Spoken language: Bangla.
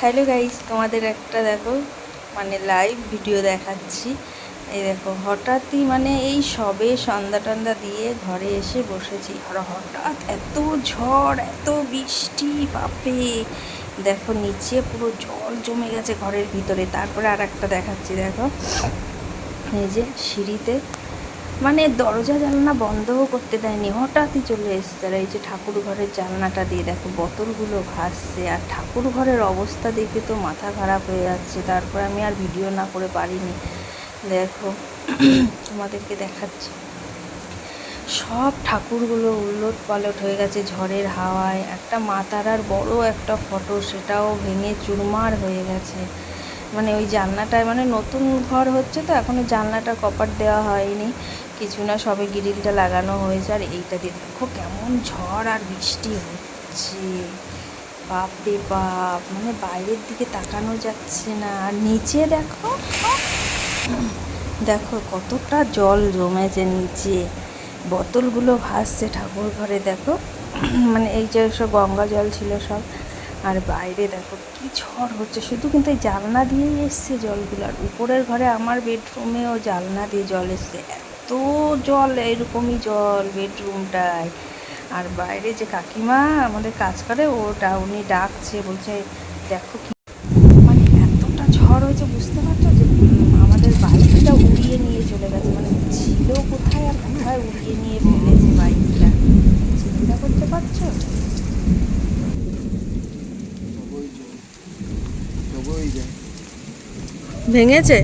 হ্যালো গাইস, তোমাদের একটা দেখো মানে লাইভ ভিডিও দেখাচ্ছি। এই দেখো, হঠাৎই মানে এই সবে সন্ধ্যা টন্দা দিয়ে ঘরে এসে বসেছি। আর হঠাৎ এত ঝড়, এত বৃষ্টি বাপে দেখো, নিচে পুরো জল জমে গেছে ঘরের ভিতরে। তারপরে আর একটা দেখাচ্ছি, দেখো। এই যে সিঁড়িতে মানে দরজা জানলা বন্ধও করতে দেয়নি। হঠাৎই চলে এসছে আর এই যে ঠাকুর ঘরের জানলাটা দিয়ে দেখো, বোতলগুলো ভাসছে আর ঠাকুর ঘরের অবস্থা দেখে তো মাথা খারাপ হয়ে যাচ্ছে। তারপর আমি আর ভিডিও না করে পারিনি। দেখো, তোমাদেরকে দেখাচ্ছি। সব ঠাকুরগুলো উলট পালট হয়ে গেছে ঝড়ের হাওয়ায়। একটা মা তারার বড় একটা ফটো, সেটাও ভেঙে চুরমার হয়ে গেছে। মানে ওই জানলাটায় মানে নতুন ঘর হচ্ছে তো, এখনও জানলাটা কপার দেওয়া হয়নি। কিছু না, সবে গ্রিলটা লাগানো হয়েছে আর এইটা দিয়ে দেখো কেমন ঝড় আর বৃষ্টি হচ্ছে। বাপ রে বাপ মানে বাইরের দিকে তাকানো যাচ্ছে না। আর নিচে দেখো দেখো কতটা জল জমেছে নিচে। বোতলগুলো ভাসছে ঠাকুর ঘরে, দেখো। মানে এই যে সব গঙ্গা জল ছিল সব। আর বাইরে দেখো কি ঝড় হচ্ছে, শুধু কিন্তু এই জানলা দিয়েই এসছে জলগুলো। আর উপরের ঘরে আমার বেডরুমেও জানলা দিয়ে জল এসছে। এত জল এরকমই জল বেডরুমটায়। আর বাইরে যে কাকিমা আমাদের কাজ করে ওটা উনি ডাকছে বলছে দেখো কি মানে এতটা ঝড় হয়েছে বুঝতে পারছ? যে আমাদের বাইকটা উড়িয়ে নিয়ে চলে গেছে। মানে ছিল কোথায় আর কোথায় উড়িয়ে নিয়ে ফেলেছে বাইকটা চিন্তা করতে পারছ? ভেঙেছে?